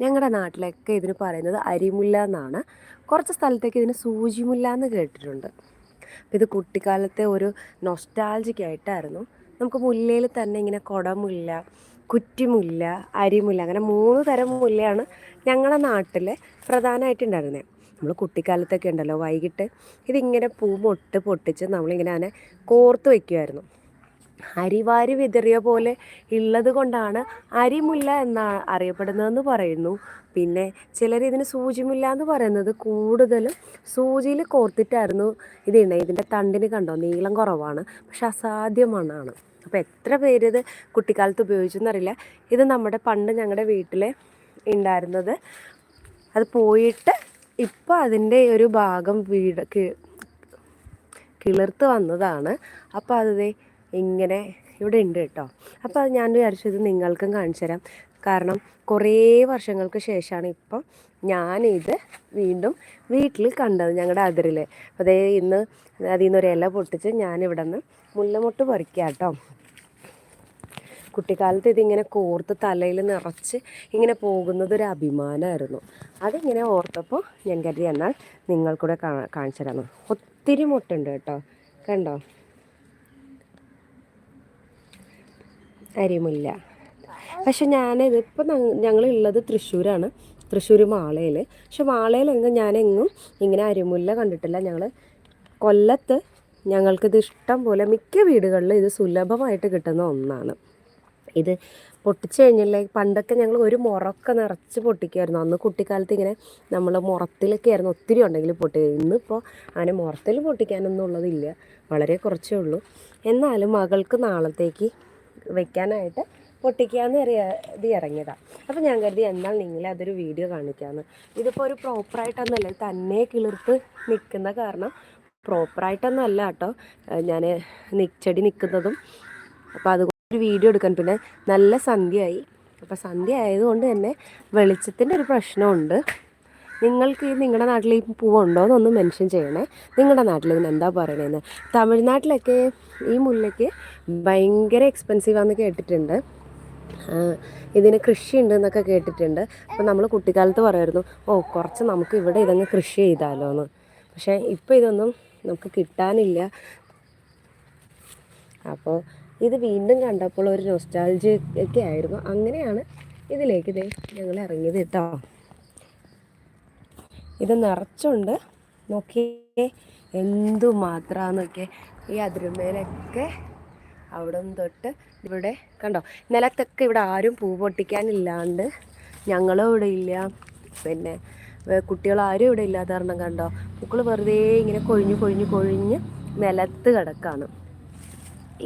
ഞങ്ങളുടെ നാട്ടിലൊക്കെ ഇതിന് പറയുന്നത് അരിമുല്ല എന്നാണ്. കുറച്ച് സ്ഥലത്തേക്ക് ഇതിന് സൂചിമുല്ല എന്ന് കേട്ടിട്ടുണ്ട്. ഇത് കുട്ടിക്കാലത്തെ ഒരു നൊസ്റ്റാൾജിക്കായിട്ടായിരുന്നു നമുക്ക് മുല്ലയിൽ തന്നെ ഇങ്ങനെ കുടമുല്ല കുറ്റിമുല്ല അരിമുല്ല അങ്ങനെ മൂന്ന് തരം മുല്ലയാണ് ഞങ്ങളുടെ നാട്ടിൽ പ്രധാനമായിട്ടുണ്ടായിരുന്നത് നമ്മൾ കുട്ടിക്കാലത്തൊക്കെ ഉണ്ടല്ലോ വൈകിട്ട് ഇതിങ്ങനെ പൂ മൊട്ട് പൊട്ടിച്ച് നമ്മളിങ്ങനെ അതിനെ കോർത്ത് വയ്ക്കുമായിരുന്നു അരിവാരി വിതറിയ പോലെ ഉള്ളത് കൊണ്ടാണ് അരിമുല്ല എന്നാണ് അറിയപ്പെടുന്നതെന്ന് പറയുന്നു. പിന്നെ ചിലർ ഇതിന് സൂചിമില്ല എന്ന് പറയുന്നത് കൂടുതലും സൂചിയിൽ കോർത്തിട്ടായിരുന്നു ഇത് ഇണ ഇതിന്റെ തണ്ടിന് കണ്ടോ? നീളം കുറവാണ്. പക്ഷെ അസാധ്യമാണ് അപ്പോൾ എത്ര പേര് ഇത് കുട്ടിക്കാലത്ത് ഉപയോഗിച്ചെന്നറിയില്ല ഇത് നമ്മുടെ പണ്ട് ഞങ്ങളുടെ വീട്ടിൽ ഉണ്ടായിരുന്നത് അത് പോയിട്ട് ഇപ്പോൾ അതിന്റെ ഒരു ഭാഗം വീട് കിളിർത്ത് വന്നതാണ്. അപ്പോൾ അത് ഇങ്ങനെ ഇവിടെ ഉണ്ട് കേട്ടോ. അപ്പോൾ അത് ഞാൻ വിചാരിച്ചത് നിങ്ങൾക്കും കാണിച്ചു തരാം. കാരണം കുറേ വർഷങ്ങൾക്ക് ശേഷമാണ് ഇപ്പം ഞാനിത് വീണ്ടും വീട്ടിൽ കണ്ടത് ഞങ്ങളുടെ അതിരിൽ അതേ ഇന്ന് അതിൽ നിന്ന് ഒരു ഇല പൊട്ടിച്ച് ഞാനിവിടെ നിന്ന് മുല്ലമൊട്ട് പറിക്കുക കേട്ടോ. കുട്ടിക്കാലത്ത് ഇതിങ്ങനെ കോർത്ത് തലയിൽ നിറച്ച് ഇങ്ങനെ പോകുന്നത് ഒരു അഭിമാനമായിരുന്നു. അതിങ്ങനെ ഓർത്തപ്പോൾ ഞാൻ കരുതി എന്നാൽ നിങ്ങൾക്കൂടെ കാണിച്ചു തരാമെന്ന്. ഒത്തിരി മുട്ടുണ്ട് കേട്ടോ. കണ്ടോ? അരിമുല്ല പക്ഷെ ഞാനിത് ഇപ്പം ഞങ്ങളുള്ളത് തൃശ്ശൂരാണ്. തൃശ്ശൂർ മാളയിൽ പക്ഷെ മാളയിലെങ്ങും ഞാനെങ്ങും ഇങ്ങനെ അരിമുല്ല കണ്ടിട്ടില്ല. ഞങ്ങൾ കൊല്ലത്ത് ഞങ്ങൾക്കിത് ഇഷ്ടം പോലെ മിക്ക വീടുകളിലും ഇത് സുലഭമായിട്ട് കിട്ടുന്ന ഒന്നാണ്. ഇത് പൊട്ടിച്ചു കഴിഞ്ഞില്ലേ പണ്ടൊക്കെ ഞങ്ങൾ ഒരു മുറൊക്കെ നിറച്ച് പൊട്ടിക്കുമായിരുന്നു അന്ന് കുട്ടിക്കാലത്ത് ഇങ്ങനെ നമ്മൾ മുറത്തിലൊക്കെ ആയിരുന്നു ഒത്തിരി ഉണ്ടെങ്കിൽ പൊട്ടി. ഇന്നിപ്പോൾ അങ്ങനെ മുറത്തിൽ പൊട്ടിക്കാനൊന്നും ഉള്ളതില്ല. വളരെ കുറച്ചേ ഉള്ളൂ. എന്നാലും മകൾക്ക് നാളത്തേക്ക് വെക്കാനായിട്ട് പൊട്ടിക്കാന്ന് ഇത് ഇറങ്ങിയതാണ് അപ്പോൾ ഞാൻ കരുതി എന്നാൽ നിങ്ങളെ അതൊരു വീഡിയോ കാണിക്കാമെന്ന് ഇതിപ്പോൾ ഒരു പ്രോപ്പറായിട്ടൊന്നുമല്ല തന്നെ കിളിർത്ത് നിൽക്കുന്ന കാരണം പ്രോപ്പറായിട്ടൊന്നും അല്ല കേട്ടോ. ഞാൻ ചെടി നിൽക്കുന്നതും അപ്പോൾ അതുകൊണ്ട് ഒരു വീഡിയോ എടുക്കാൻ. പിന്നെ നല്ല സന്ധ്യയായി. അപ്പോൾ സന്ധ്യ ആയതുകൊണ്ട് തന്നെ വെളിച്ചത്തിന്റെ ഒരു പ്രശ്നമുണ്ട്. നിങ്ങൾക്ക് നിങ്ങളുടെ നാട്ടിൽ ഈ പൂവുണ്ടോ എന്നൊന്ന് മെൻഷൻ ചെയ്യണേ. നിങ്ങളുടെ നാട്ടിൽ ഇതിന് എന്താ പറയണേന്ന്. തമിഴ്നാട്ടിലൊക്കെ ഈ മുല്ലയ്ക്ക് ഭയങ്കര എക്സ്പെൻസീവാന്ന് കേട്ടിട്ടുണ്ട്. ഇതിന് കൃഷി ഉണ്ട് എന്നൊക്കെ കേട്ടിട്ടുണ്ട്. അപ്പോൾ നമ്മൾ കുട്ടിക്കാലത്ത് പറയുമായിരുന്നു ഓ കുറച്ച് നമുക്ക് ഇവിടെ ഇതങ്ങ് കൃഷി ചെയ്താലോ എന്ന് പക്ഷേ ഇപ്പോൾ ഇതൊന്നും നമുക്ക് കിട്ടാനില്ല. അപ്പോൾ ഇത് വീണ്ടും കണ്ടപ്പോൾ ഒരു നോസ്റ്റാൾജിയൊക്കെ ആയിരുന്നു. അങ്ങനെയാണ് ഇതിലേക്ക് ഇതേ ഞങ്ങൾ ഇറങ്ങിയത് കേട്ടോ. ഇത് നിറച്ചുണ്ട്. നോക്കിയേ എന്തു ഈ അതിരുമേലൊക്കെ അവിടെ നിന്ന് തൊട്ട് ഇവിടെ കണ്ടോ? നിലത്തൊക്കെ ഇവിടെ ആരും പൂ പൊട്ടിക്കാനില്ലാണ്ട് ഞങ്ങളും ഇവിടെ ഇല്ല. പിന്നെ കുട്ടികളാരും ഇവിടെ ഇല്ലാത്ത കാരണം കണ്ടോ? പൂക്കൾ വെറുതെ ഇങ്ങനെ കൊഴിഞ്ഞ് കൊഴിഞ്ഞ് കൊഴിഞ്ഞ് നിലത്ത് കിടക്കാണ്.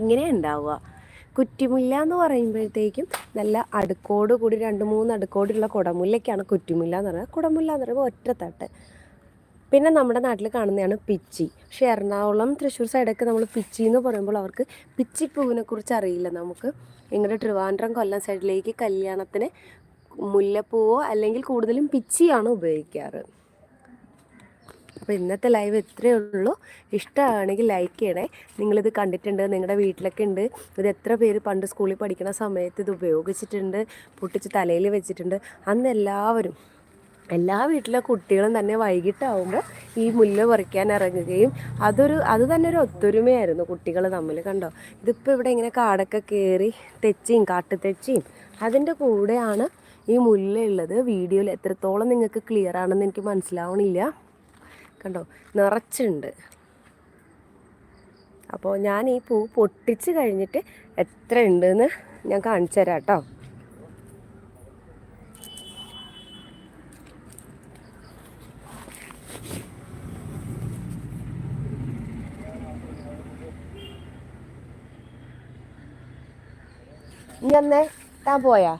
ഇങ്ങനെ ഉണ്ടാവുക. കുറ്റിമുല്ല എന്ന് പറയുമ്പോഴത്തേക്കും നല്ല അടുക്കോട് കൂടി രണ്ട് മൂന്ന് അടുക്കോടുള്ള കുടമുല്ലയ്ക്കാണ് കുറ്റിമുല്ല എന്ന് പറയുന്നത്. കുടമുല്ല എന്ന് പറയുമ്പോൾ ഒറ്റത്തട്ട് പിന്നെ നമ്മുടെ നാട്ടിൽ കാണുന്നതാണ് പിച്ചി. പക്ഷേ എറണാകുളം തൃശ്ശൂർ സൈഡൊക്കെ നമ്മൾ പിച്ചി എന്ന് പറയുമ്പോൾ അവർക്ക് പിച്ചിപ്പൂവിനെ കുറിച്ച് അറിയില്ല. നമുക്ക് ഇങ്ങോട്ട് ട്രിവാൻഡ്രം കൊല്ലം സൈഡിലേക്ക് കല്യാണത്തിന് മുല്ലപ്പൂവോ അല്ലെങ്കിൽ കൂടുതലും പിച്ചിയാണ് ഉപയോഗിക്കാറ്. അപ്പോൾ ഇന്നത്തെ ലൈവ് ഇത്രയേ ഉള്ളൂ. ഇഷ്ടമാണെങ്കിൽ ലൈക്ക് ചെയ്യണേ. നിങ്ങളിത് കണ്ടിട്ടുണ്ട് നിങ്ങളുടെ വീട്ടിലൊക്കെ ഉണ്ട്. ഇത് എത്ര പേര് പണ്ട് സ്കൂളിൽ പഠിക്കുന്ന സമയത്ത് ഇത് ഉപയോഗിച്ചിട്ടുണ്ട് പൊട്ടിച്ച് തലയിൽ വെച്ചിട്ടുണ്ട്. അന്ന് എല്ലാവരും എല്ലാ വീട്ടിലെ കുട്ടികളും തന്നെ വൈകിട്ടാവുമ്പോൾ ഈ മുല്ല പറിക്കാൻ ഇറങ്ങുകയും അതൊരു അത് തന്നെ ഒരു ഒത്തൊരുമയായിരുന്നു കുട്ടികൾ തമ്മിൽ കണ്ടോ. ഇതിപ്പോൾ ഇവിടെ ഇങ്ങനെ കാടൊക്കെ കയറി തെച്ചിയും കാട്ടുതെച്ചിയും അതിന്റെ കൂടെയാണ് ഈ മുല്ല ഉള്ളത്. വീഡിയോയിൽ എത്രത്തോളം നിങ്ങൾക്ക് ക്ലിയർ ആണെന്ന് എനിക്ക് മനസ്സിലാവണില്ല. കണ്ടോ? നിറച്ചുണ്ട്. അപ്പോൾ ഞാൻ ഈ പൂ പൊട്ടിച്ച് കഴിഞ്ഞിട്ട് എത്ര ഉണ്ടെന്ന് ഞാൻ കാണിച്ചു തരാം കേട്ടോ. ഇനി അന്നേ താൻ പോയാ?